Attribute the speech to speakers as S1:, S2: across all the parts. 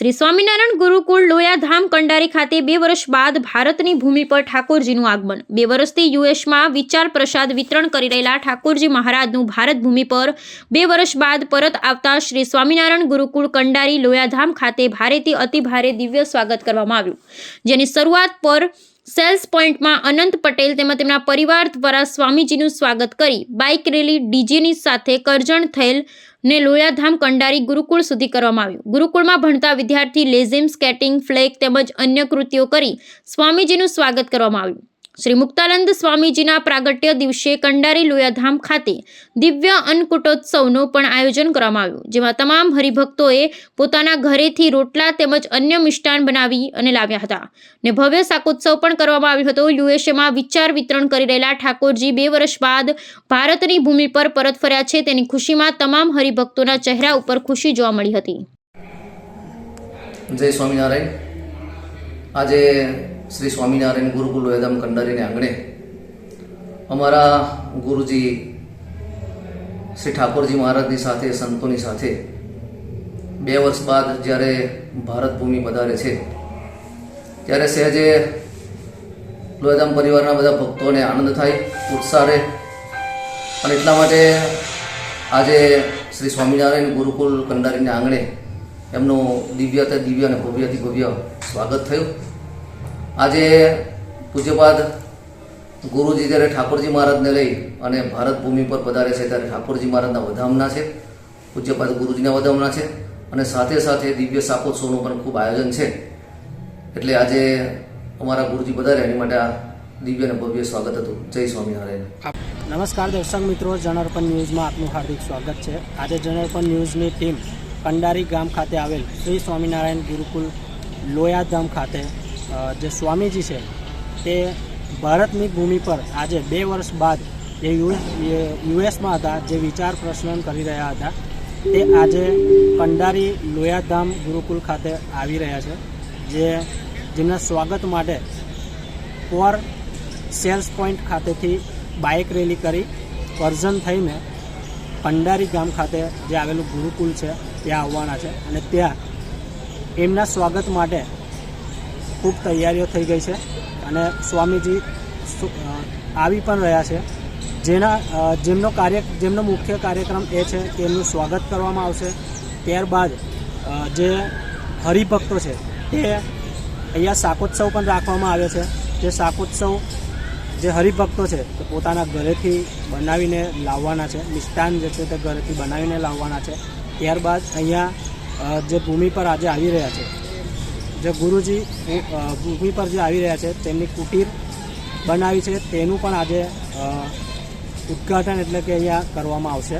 S1: શ્રી સ્વામિનારાયણ ગુરુકુળ લોયાધામ કંડારી ખાતે બે વર્ષ બાદ ભારતની ભૂમિ પર ઠાકોરજીનું આગમન. બે વર્ષથી યુએસમાં વિચાર પ્રસાદ વિતરણ કરી રહેલા ઠાકોરજી મહારાજનું ભારત ભૂમિ પર બે વર્ષ બાદ પરત આવતા શ્રી સ્વામિનારાયણ ગુરુકુળ કંડારી લોયાધામ ખાતે ભારેથી અતિ ભારે દિવ્ય સ્વાગત કરવામાં આવ્યું. જેની શરૂઆત પર સેલ્સ પોઈન્ટમાં અનંત પટેલ તેમજ તેમના પરિવાર દ્વારા સ્વામીજીનું સ્વાગત કરી બાઇક રેલી ડીજેની સાથે કરજણ થયેલ ને લોયાધામ કંડારી ગુરુકુળ સુધી કરવામાં આવ્યું. ગુરુકુળમાં ભણતા વિદ્યાર્થી લેઝિમ, સ્કેટિંગ, ફ્લેગ તેમજ અન્ય કૃતિઓ કરી સ્વામીજીનું સ્વાગત કરવામાં આવ્યું. શ્રી મુક્તાનંદ સ્વામીજીના પ્રાગટ્ય દિવસે કંડારી લોયાધામ ખાતે દિવ્ય અન્નકૂટોત્સવનું પણ આયોજન કરવામાં આવ્યું, જેમાં તમામ હરિભક્તોએ પોતાના ઘરેથી રોટલા તેમજ અન્ય મિષ્ટાન બનાવી અને લાવ્યા હતા. ને ભવ્ય શાકોત્સવ પણ કરવામાં આવ્યો હતો. યુએસએમાં વિચાર વિતરણ કરી રહેલા ઠાકોરજી બે વર્ષ બાદ ભારતની ભૂમિ પર પરત ફર્યા છે. તેની ખુશીમાં તમામ હરિભક્તોના ચહેરા ઉપર ખુશી જોવા મળી હતી.
S2: જય સ્વામિનારાયણ. આજે શ્રી સ્વામિનારાયણ ગુરુકુલ વેદમ કંડારીને આંગણે અમારા ગુરુજી શ્રી ઠાકોરજી મહારાજની સાથે, સંતોની સાથે બે વર્ષ બાદ જ્યારે ભારત ભૂમિ પધારે છે, ત્યારે સહેજે લોહેધામ પરિવારના બધા ભક્તોને આનંદ થાય, ઉત્સાહ રહે અને એટલા માટે આજે શ્રી સ્વામિનારાયણ ગુરુકુલ કંડારીના આંગણે એમનું દિવ્યતા દિવ્ય અને ભવ્યથી ભવ્ય સ્વાગત થયું. આજે પૂજ્યપાદ ગુરુજી જ્યારે ઠાકોરજી મહારાજને લઈ અને ભારત ભૂમિ પર પધારે છે ત્યારે ઠાકોરજી મહારાજના વધામણા છે, પૂજ્યપાદ ગુરુજીના વધામણા છે અને સાથે સાથે દિવ્ય શાકોત્સવનું પણ ખૂબ આયોજન છે. એટલે આજે અમારા ગુરુજી પધારે એની માટે આ દિવ્ય અને ભવ્ય સ્વાગત હતું. જય સ્વામિનારાયણ
S3: નમસ્કાર દર્શક મિત્રો જનરપન ન્યૂઝમાં આપનું હાર્દિક સ્વાગત છે. આજે જનરપન ન્યૂઝની ટીમ કંડારી ગામ ખાતે આવેલ શ્રી સ્વામિનારાયણ ગુરુકુલ લોયાધામ ખાતે જે સ્વામીજી છે, તે ભારતની ભૂમિ પર આજે બે વર્ષ બાદ જે યુએસમાં હતા, જે વિચાર પ્રસરણ કરી રહ્યા હતા, તે આજે કંડારી લોયાધામ ગુરુકુલ ખાતે આવી રહ્યા છે, જે જેમના સ્વાગત માટે પર સેલ્સ પોઈન્ટ ખાતેથી બાઇક રેલી કરી વર્ઝન થઈને પંડારી ગામ ખાતે જે આવેલું ગુરુકુલ છે, ત્યાં આવવાના છે, અને ત્યાં એમના સ્વાગત માટે ખૂબ તૈયારીઓ થઈ ગઈ છે અને સ્વામીજી આવી પણ રહ્યા છે. જેના જેમનો કાર્ય, જેમનો મુખ્ય કાર્યક્રમ એ છે કે એમનું સ્વાગત કરવામાં આવશે. ત્યારબાદ જે હરિભક્તો છે, એ અહીંયા શાકોત્સવ પણ રાખવામાં આવે છે. જે શાકોત્સવ, જે હરિભક્તો છે, તે પોતાના ઘરેથી બનાવીને લાવવાના છે. મિષ્ટાન જે છે તે ઘરેથી બનાવીને લાવવાના છે. ત્યારબાદ અહીંયા જે ભૂમિ પર આજે આવી રહ્યા છે. જે ગુરુજી ભૂમિ પર જે આવી રહ્યા છે, તેમની કુટીર બનાવી છે, તેનું પણ આજે ઉદ્ઘાટન એટલે કે અહીંયા કરવામાં આવશે.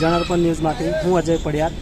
S3: જનરપન ન્યૂઝમાંથી હું અજય પડિયાર.